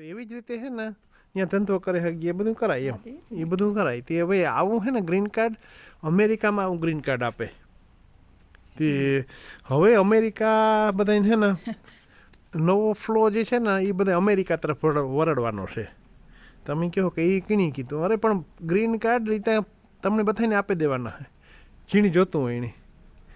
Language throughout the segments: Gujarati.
તો એવી જ રીતે છે ને ત્યાં ધંધો કરે હગી એ બધું કરાય એમ. એ બધું કરાય. તે હવે આવું છે ને ગ્રીન કાર્ડ અમેરિકામાં આવું ગ્રીન કાર્ડ આપે. તે હવે અમેરિકા બધાને છે ને નવો ફ્લો જે છે ને એ બધા અમેરિકા તરફ વરડવાનો છે. તમે કહો કે એ કીણી કીધું. અરે પણ ગ્રીન કાર્ડ રીતે તમને બધાને આપી દેવાના છે જીણી જોતું હોય એની.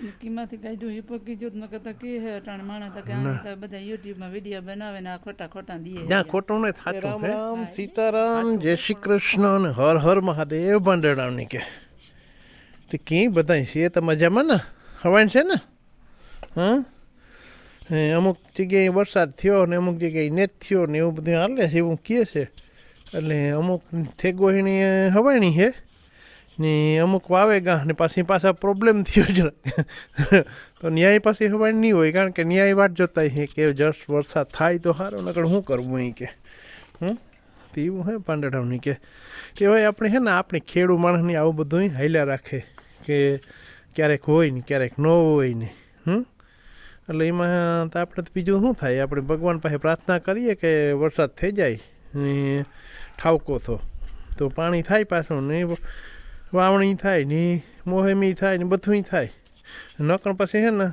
કિંમતથી કાઢ્યું એ પકી જોત ન કરતા કે હે અટાણ માણસ તો કે આ તો બધા યુટ્યુબમાં વીડિયો બનાવે ને આ ખોટા ખોટા દીએ ના ખોટું ને થાતું રામ રામ સીતારામ જય શ્રી કૃષ્ણ અને હર હર મહાદેવ ભાંડેડાવની કે. તે ક્યાંય બધાય છે એ તો મજામાં ને? હવાન છે ને? હા? એ અમુક જગ્યાએ વરસાદ થયો ને અમુક જગ્યાએ નેત થયો ને એવું બધું હાલે છે એવું કહે છે. એટલે અમુક થેગોહીણી હવાણી છે? ને અમુક વાવે વાવેગા ને પાછી પાછા પ્રોબ્લેમ થયો જરા તો ન્યાય પાસે હવાય નહીં હોય કારણ કે ન્યાય વાટ જોતા છે કે જસ્ટ વરસાદ થાય તો સારો નકર શું કરવું અહીં કે હમ એવું હે પાંડડાવની કે કહેવાય આપણે છે ને આપણે ખેડૂ માણસની આવું બધું હાલ્યા રાખે કે ક્યારેક હોય ને ક્યારેક ન હોય ને હમ એટલે એમાં તો આપણે તો બીજું શું થાય આપણે ભગવાન પાસે પ્રાર્થના કરીએ કે વરસાદ થઈ જાય ને ઠાવકો થો તો પાણી થાય પાછું ને વાવણી થાય ને મોહેમી થાય ને બધું થાય. નકર પછી છે ને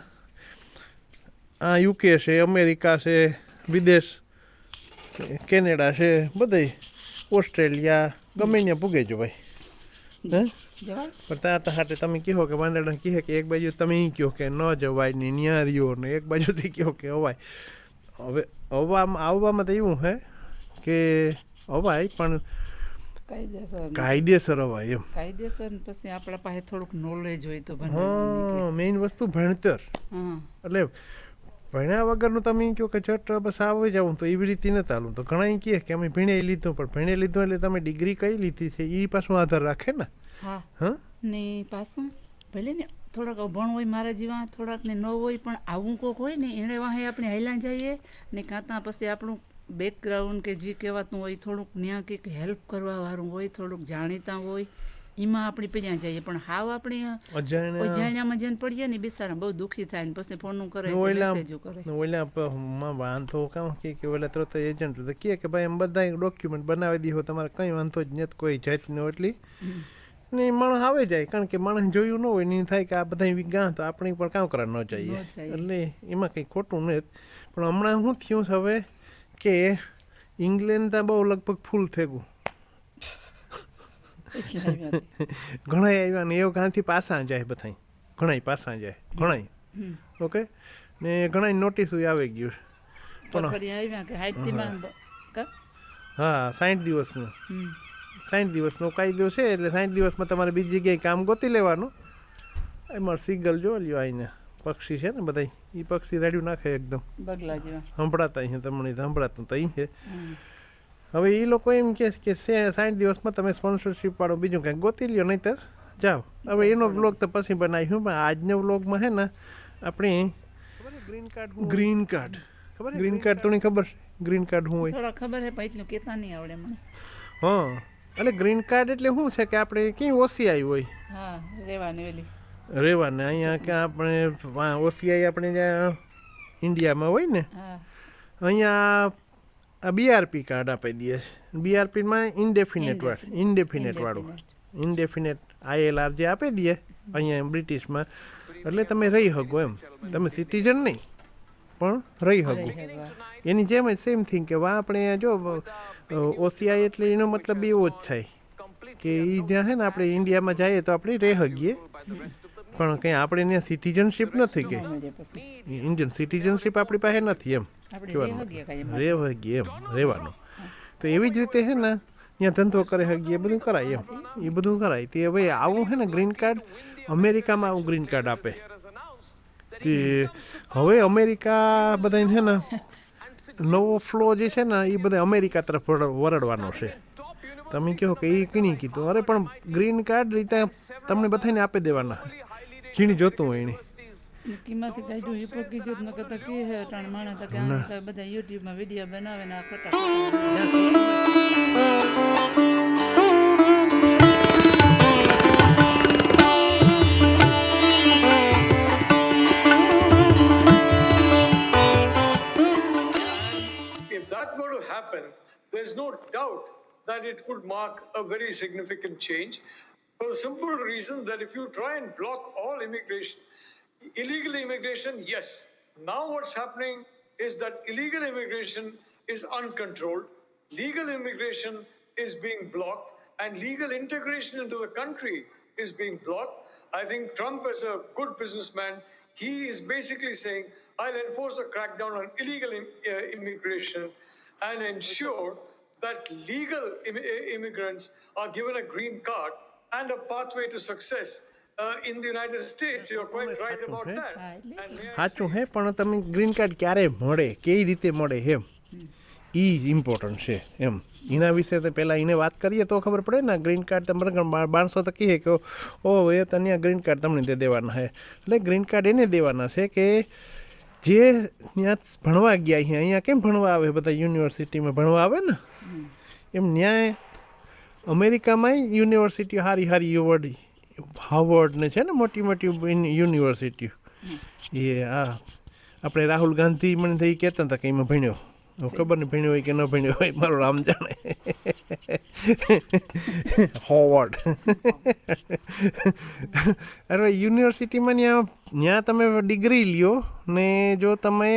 આ યુકે છે અમેરિકા છે વિદેશ કેનેડા છે બધે ઓસ્ટ્રેલિયા ગમે ત્યાં પૂગે જો ભાઈ હે? પણ ત્યાં તો હાટે તમે કહો કે વાંદરડા કહે કે એક બાજુ તમે ઈ કહો કે ન જવાય ને ન્યા રહ્યો ને એક બાજુથી કહો કે અવાય. હવે અવામાં આવવામાં તો એવું હે કે અવાય પણ કાયદેસર. કાયદેસર અવાય એમ. કાયદેસર પછી આપણા પાસે થોડુંક નોલેજ હોય તો હા મેઇન વસ્તુ ભણતર. એટલે ભણ્યા વગરનું તમે કહો કે ચટ બસ આવી જાઉં તો એવી રીતે ન ચાલું તો ઘણા કહે કે અમે ભણી લીધું પણ ભણી લીધું એટલે તમે ડિગ્રી કઈ લીધી છે? એ પાછું આધાર રાખે ને? હા. હા? ને પાછું ભલે ને થોડાક અભણ હોય મારા જેવા થોડાક ને ન હોય પણ આવું કોક હોય ને એને વાહે આપણે હાલ્યા જઈએ ને કાં ત્યાં પછી આપણું બેકગ્રાઉન્ડ કે જે કહેવાતું હોય થોડુંક ત્યાં કંઈક હેલ્પ કરવા વાળું હોય થોડુંક જાણીતા હોય એમાં આપણે પહેલાં જઈએ પણ હાવ આપણે અજાણ્યામાં જઈને પડીએ ને બિચારા બહુ દુઃખી થાય ને પછી ફોનનું કરે મેસેજો કરે. ઓલા માં વાંધો કામ કે કે ઓલા તરત એજન્ટ તો કહે કે ભાઈ એમ બધા ડોક્યુમેન્ટ બનાવી દીધો તમારે કંઈ વાંધો જ નથી કોઈ જાતનો એટલી. ને માણસ આવે જાય કારણ કે માણસ જોયું ન હોય ને થાય કે આ બધા ગાં તો આપણે પણ કામ કરવા ન જઈએ. ન જઈએ. એટલે એમાં કંઈ ખોટું નથી. પણ હમણાં શું થયું છે હવે? કે ઇંગ્લેન્ડ ત્યાં બહુ લગભગ ફૂલ થેગું. ઘણા આવ્યા ને એવું ગાંથી પાછા જાય બધા ઘણાય પાછા જાય. ઘણાય. ઓકે? ને ઘણાય નોટિસ આવી ગયું. પણ? હા. સાઠ દિવસનું. સાઠ દિવસનો કાયદો છે એટલે સાઠ દિવસમાં તમારે બીજી જગ્યાએ કામ ગોતી લેવાનું. એમાં સિગલ જોઈ લ્યો આઈને. પક્ષી છે ને બધા એ પક્ષી રેડ્યું નાખે એકદમ. બગલા જેવા. સંભળાતા અહીં તમને સંભળાતું તો અહીં છે. હવે એ લોકો એમ કે કે સે- સાઠ દિવસમાં તમે સ્પોન્સરશિપ વાળો બીજું કંઈક ગોતી લ્યો નહીંતર જાઓ. હવે એનો બ્લોગ તો પછી બનાવ્યું પણ આજનો બ્લોગમાં છે ને આપણે ગ્રીન કાર્ડ ગ્રીન કાર્ડ ખબર ગ્રીન કાર્ડ તો ખબર છે? ગ્રીન કાર્ડ શું હોય. ખબર હે પણ એટલું કેતા નહીં આવડે મને. હા એટલે ગ્રીન કાર્ડ એટલે શું છે કે આપણે ક્યાંય ઓસીઆઈ હોય? હા રહેવાની ઓલી. રહેવાને. અહીંયા કે આપણે ઓસીઆઈ આપણે જ્યાં ઇન્ડિયામાં હોય ને અહીંયા આ બીઆરપી કાર્ડ આપી દે બીઆરપીમાં ઇન્ડેફિનેટ વાળું ઇન્ડેફિનેટ વાળું. ઇન્ડેફિનેટ આઈએલઆર જે આપી દે અહીંયા બ્રિટિશમાં. એટલે તમે રહી શકો એમ. તમે સિટીઝન નહીં પણ રહી શકો. એની જેમ જ સેમ થિંગ કે વા આપણે જો ઓસીઆઈ એટલે એનો મતલબ એવો જ થાય કે એ જ્યાં છે ને આપણે ઇન્ડિયામાં જઈએ તો આપણે રહી શકીએ. પણ કંઈ આપણે ત્યાં સિટીઝનશીપ નથી કે? ઇન્ડિયન સિટીઝનશીપ આપણી પાસે નથી એમ આપણે કહેવાનું રે હગીએ કાંઈ એમાં. રહેવાનું. તો એવી જ રીતે છે ને ત્યાં ધંધો કરે હગીએ એ બધું કરાય એમ. એ બધું કરાય. તે હવે આવું છે ને ગ્રીન કાર્ડ અમેરિકામાં આવું ગ્રીન કાર્ડ આપે. તે હવે અમેરિકા બધાને છે ને નવો ફ્લો જે છે ને એ બધા અમેરિકા તરફ વરડવાનો છે. તમે કહો કે એ કીણી કીધું? અરે પણ ગ્રીન કાર્ડ રીતે તમને બધાને આપી દેવાના. જીણી જોતું હોય એની ને કિંમતથી કાઢ્યું એ પકી જોત ન કરતા કે હે અટાણ માણસ તો કે આને તો બધા યુટ્યુબમાં વીડિયો બનાવે ને આ ખોટા happen, there's no doubt that it could mark a very significant change for the simple reason that if you try and block all immigration, illegal immigration, yes. Now what's happening is that illegal immigration is uncontrolled, legal immigration is being blocked, and legal integration into the country is being blocked. I think Trump, as a good businessman, he is basically saying, I'll enforce a crackdown on illegal im- uh, immigration and ensure that legal Im- uh, immigrants are given a green card and a pathway to success. Uh, in the United States. You're quite right about that. હા, સાચું પણ તમે ગ્રીન કાર્ડ ક્યારે મળે? કેવી રીતે મળે એમ? એ જ ઇમ્પોર્ટન્ટ છે એમ. એના વિશે તો પહેલાં એને વાત કરીએ તો ખબર પડે ને ગ્રીન કાર્ડ તમને માણસો તો કહે કે ઓ એ તને ગ્રીન કાર્ડ તમને તે દેવાના છે. એટલે ગ્રીન કાર્ડ એને દેવાના છે કે જે ત્યાં ભણવા ગયા છે અહીંયા કેમ ભણવા આવે? બધા યુનિવર્સિટીમાં ભણવા આવે ને? એમ ન્યાય અમેરિકામાંય યુનિવર્સિટી હારી હારી યુવર્ડ હાવર્ડ ને છે ને મોટી મોટી યુનિવર્સિટીઓ. એ હા આપણે રાહુલ ગાંધી મને થઈ કહેતા હતા કે એમાં ભણ્યો. ખબર નહીં ભણ્યો હોય કે ન ભણ્યો હોય મારું રામ જાણે. હોવર્ડ. અરે યુનિવર્સિટીમાં ત્યાં ત્યાં તમે ડિગ્રી લ્યો ને જો તમે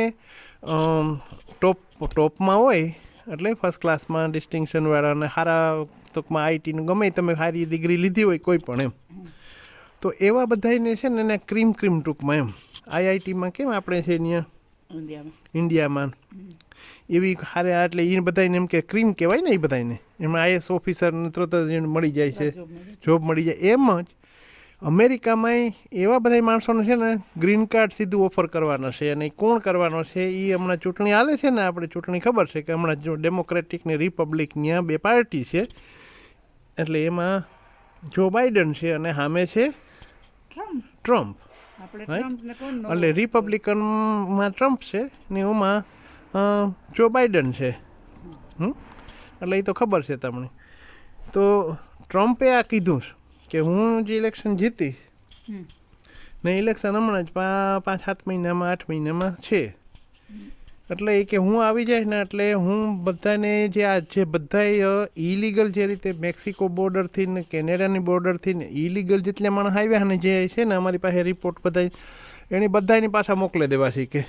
ટોપ ટોપમાં હોય એટલે ફર્સ્ટ ક્લાસમાં ડિસ્ટિંક્શનવાળા વાળાને સારા ટૂંકમાં આઈટીનું ગમે તમે સારી ડિગ્રી લીધી હોય કોઈ પણ એમ. તો એવા બધાને છે ને એને ક્રીમ ક્રીમ ટૂંકમાં એમ. આઈઆઈટીમાં કેમ આપણે છે અહીંયા ઇન્ડિયામાં. એવી હારે એટલે એ બધાને એમ કે ક્રીમ કહેવાય ને એ બધાને એમાં આઈએસ ઓફિસરને તરત જ મળી જાય છે. જોબ મળી જાય. એમ જ અમેરિકામાંય એવા બધા માણસોને છે ને ગ્રીન કાર્ડ સીધું ઓફર કરવાના છે અને કોણ કરવાનો છે એ હમણાં ચૂંટણી હાલે છે ને આપણે ચૂંટણી ખબર છે કે હમણાં જો ડેમોક્રેટિક ને રિપબ્લિક ત્યાં બે પાર્ટી છે. એટલે એમાં જો બાઇડન છે અને સામે છે ટ્રમ્પ એટલે રિપબ્લિકનમાં ટ્રમ્પ છે ને એમાં જો બાઇડન છે. એટલે એ તો ખબર છે તમને. તો ટ્રમ્પે આ કીધું છે. કે હું જે ઇલેક્શન હમ. ને ઇલેક્શન હમણાં જ પાંચ સાત મહિનામાં આઠ મહિનામાં છે. એટલે એ કે હું આવી જાય ને એટલે હું બધાને જે આ જે બધા ઇલીગલ જે રીતે મેક્સિકો બોર્ડરથી ને કેનેડાની બોર્ડરથી ને ઇલીગલ જેટલા માણસ આવ્યા ને જે છે ને અમારી પાસે રિપોર્ટ બધા એની બધાની પાછા મોકલી દેવા છે કે.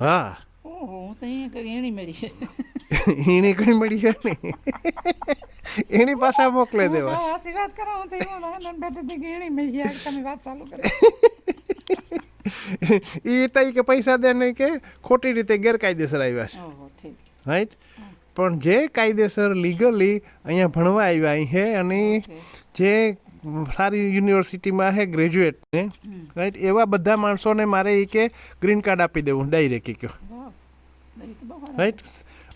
હા. ઓહો હું તો અહીંયા કરી એણી મળી છે કઈ મળી છે નહીં. એની પાછા મોકલી દેવા. હું વાત કરો હું તો એવું નાના બેઠે કે એણી મળી છે તમે વાત ચાલુ કરો. એ તો કે પૈસા દે નહીં કે ખોટી રીતે ગેરકાયદેસર આવ્યા છે. ઓહો ઠીક. રાઈટ પણ જે કાયદેસર લીગલી અહીંયા ભણવા આવ્યા અહીં છે અને જે સારી યુનિવર્સિટીમાં છે ગ્રેજ્યુએટ ને રાઈટ એવા બધા માણસોને મારે એ કે ગ્રીન કાર્ડ આપી દેવું ડાયરેક્ટ કહ્યો તો સારું. રાઈટ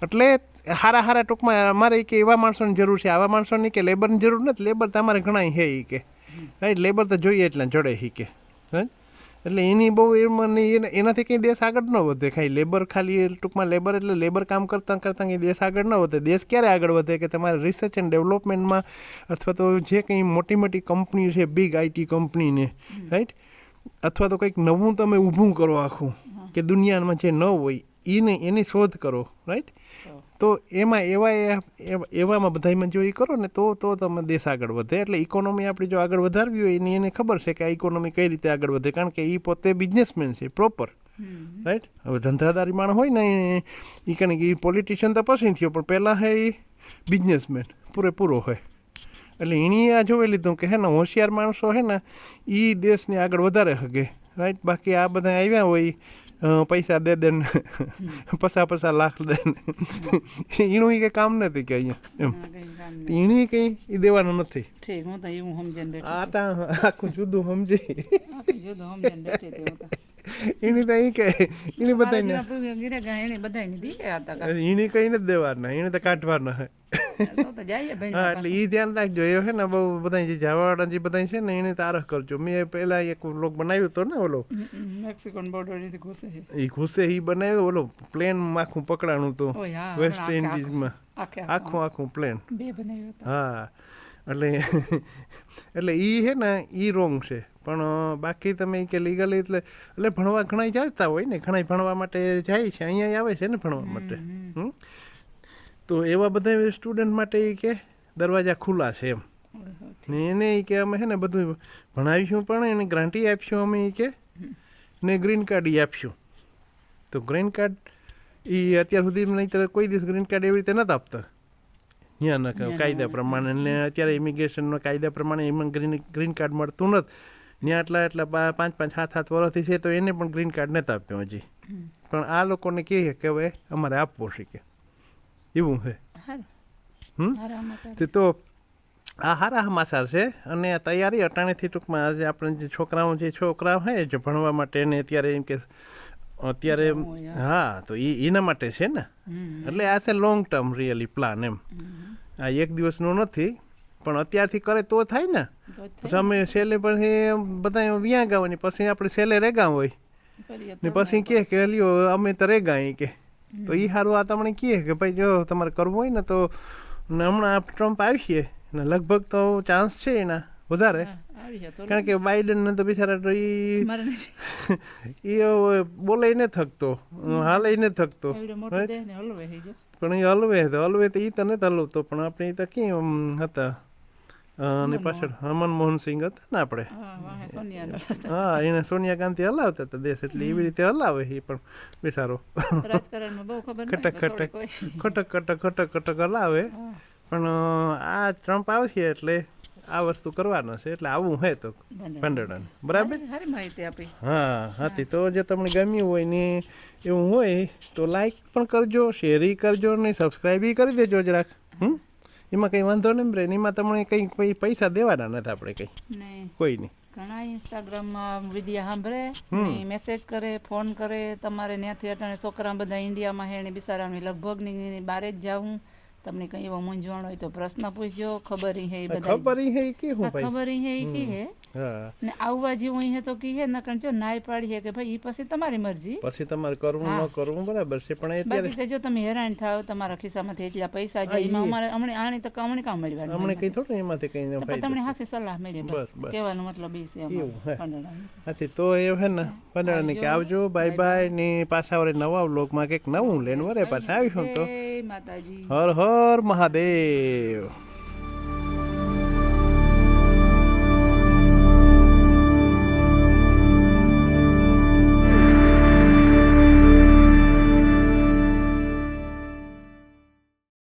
એટલે હારા હારા ટૂંકમાં અમારે કે એવા માણસોની જરૂર છે આવા માણસોની કે લેબરની જરૂર નથી લેબર તમારે ઘણા છે એ કે. રાઈટ લેબર તો જોઈએ એટલા જડે એ કે. રાઈટ એટલે એની બહુ એમાં નહીં એને- એનાથી કંઈ દેશ આગળ ન વધે. ખાલી લેબર ખાલી ટૂંકમાં લેબર એટલે લેબર કામ કરતાં કરતાં કંઈ દેશ આગળ ન વધે. દેશ ક્યારે આગળ વધે કે તમારે રિસર્ચ એન્ડ ડેવલપમેન્ટમાં અથવા તો જે કંઈ મોટી મોટી કંપનીઓ છે બિગ આઈટી કંપનીને રાઈટ અથવા તો કંઈક નવું તમે ઊભું કરો આખું કે દુનિયામાં જે ન હોય એને એની શોધ કરો રાઈટ તો એમાં એવા એવામાં બધામાં જો એ કરો ને તો તો તમે દેશ આગળ વધે. એટલે ઇકોનોમી આપણી જો આગળ વધારવી હોય એની એને ખબર છે કે આ ઇકોનોમી કઈ રીતે આગળ વધે. કારણ કે એ પોતે બિઝનેસમેન છે પ્રોપર રાઈટ હવે ધંધાદારી માણસ હોય ને એ કારણ કે એ પોલિટિશિયન તો પછી થયો પણ પહેલાં હે એ બિઝનેસમેન પૂરેપૂરો હોય. એટલે એણે આ જોઈ લીધું કે હે ને હોશિયાર માણસો હે ને એ દેશને આગળ વધારે હગે. રાઈટ બાકી આ બધા આવ્યા હોય પૈસા દે દે ને પસા પસા લાખ દે ને. એનું એ કંઈ કામ નથી કે અહીંયા. એમ. હા, કંઈ એ દેવાનું નથી. હું તો એવું સમજીને બેઠી આ તા આખું જુદું સમજી. જુદું બેઠી. એની તો. એ કે એની બધાને હતા એની કંઈ નથી દેવાના એને તો કાઢવાના હે. તો તો જઈએ ભાઈ હા એટલે એ ધ્યાન રાખજો. એ છે ને બહુ બધા જે જાવાવાળા જે બધા છે ને એને તારખ કરજો. મેં પહેલા એક લોક બનાવ્યો હતો ને ઓલો. મેક્સિકન બોર્ડરથી એ ઘૂસે એ બનાવ્યો ઓલો પ્લેન આખું પકડાણું તો. વેસ્ટ ઇન્ડિઝમાં આખું આખું. પ્લેન બે બનાવ્યો હા એટલે એટલે એ છે ને એ રોંગ છે. પણ બાકી તમે કે લીગલી એટલે એટલે ભણવા ઘણા જતા હોય ને. ઘણા ભણવા માટે જાય છે. અહીંયા આવે છે ને ભણવા માટે. હમ? તો એવા બધા સ્ટુડન્ટ માટે એ કે દરવાજા ખુલ્લા છે એમ. ને એને એ કે અમે છે ને બધું ભણાવીશું પણ એને ગ્રાન્ટી આપીશું અમે એ કે ને ગ્રીન કાર્ડ એ આપીશું. તો ગ્રીન કાર્ડ એ અત્યાર સુધી નહીં કોઈ દિવસ ગ્રીન કાર્ડ એવી રીતે નતા આપતા. ત્યાંના કાયદા પ્રમાણે ને અત્યારે ઇમિગ્રેશનના કાયદા પ્રમાણે એમાં ગ્રીન ગ્રીન કાર્ડ મળતું નથી ત્યાં આટલા એટલા પાંચ પાંચ સાત સાત વર્ષથી છે તો એને પણ ગ્રીન કાર્ડ નથી આપ્યો હજી. પણ આ લોકોને કહે કે હવે અમારે આપવો છે કે. એવું છે તે તો આ હારા સમાચાર છે અને આ તૈયારી અટાણેથી ટૂંકમાં આજે આપણે જે છોકરાઓ જે છોકરાઓ હોય જે ભણવા માટે ને અત્યારે એમ કે અત્યારે હા તો એ એના માટે છે ને? એટલે આ છે લોંગ ટર્મ રિયલી પ્લાન એમ. આ એક દિવસનું નથી પણ અત્યારથી કરે તો થાય ને? પછી અમે છેલ્લે પછી બધા વ્યાં ગાવાની પછી આપણે છેલ્લે રેગા હોય. ને પછી કે લ્યો અમે તો રેગા કે. તો એ સારું આ તમને કહે કે ભાઈ જો તમારે કરવું હોય ને તો હમણાં આ ટ્રમ્પ આવશે ને લગભગ તો ચાન્સ છે એના વધારે. કારણ કે બાઇડન ને તો બિચારા એ બોલે ને થકતો હાલે ને થકતો પણ એ હલવે તો હલવે તો એ તો નથી હલવતો પણ આપણે તો કેમ હતા? અને પાછળ મનમોહન સિંહ હતા ને આપણે? હા એને સોનિયા ગાંધી હલાવતા હતા દેશ એટલે એવી રીતે હલાવે એ પણ બિચારો ખટક ખટક ખટક ખટક ખટક ખટક હલાવે. પણ આ ટ્રમ્પ આવશે એટલે આ વસ્તુ કરવાના છે એટલે આવું હે તો ભંડારા. બરાબર? હા હાથી તો જે તમને ગમ્યું હોય ને એવું હોય તો લાઈક પણ કરજો શેર કરજો ને સબસ્ક્રાઈબ કરી દેજો જરાક. હમ? એમાં કંઈ વાંધો નહીં બ્રેન એમાં તમને કંઈ કઈ પૈસા દેવાના નથી આપણે કંઈ. કોઈ નહીં. ઘણા ઇન્સ્ટાગ્રામમાં વિડિયા સાંભળે મેસેજ કરે ફોન કરે તમારે ત્યાંથી અટાણે છોકરા બધા ઇન્ડિયામાં હે ને બિચારાની લગભગની બારે જ જાવું તમને કઈ એવો મૂંઝવણ હોય તો પ્રશ્ન પૂછજો. ખબર હે બધા ખબર હે કે હું ભાઈ? ખબર હે કે હે. ને આવવા જેવું હે તો કી હે નકર જો નાય પાડી હે કે ભાઈ ઈ પછી તમારી મરજી. પછી તમારે કરવું ન કરવું બરાબર છે પણ અત્યારે બાકી જો તમે હેરાન થાવ તમારા ખિસ્સામાંથી એટલા પૈસા જાય એમાં અમારે હમણે આણી તો હમણે કામ મળવાનું હમણે કઈ થોડું એમાંથી કઈ ન ફાયદો તમને હાસી સલાહ મળી બસ. કહેવાનો મતલબ ઈ છે. હાથી તો એ હે ને પંદરને કે આવજો. બાય બાય ને પાછા વરે નવા વ્લોગમાં કંઈક નવું લેન વરે પાછા આવીશું તો. માતાજી. હર હર. મહાદેવ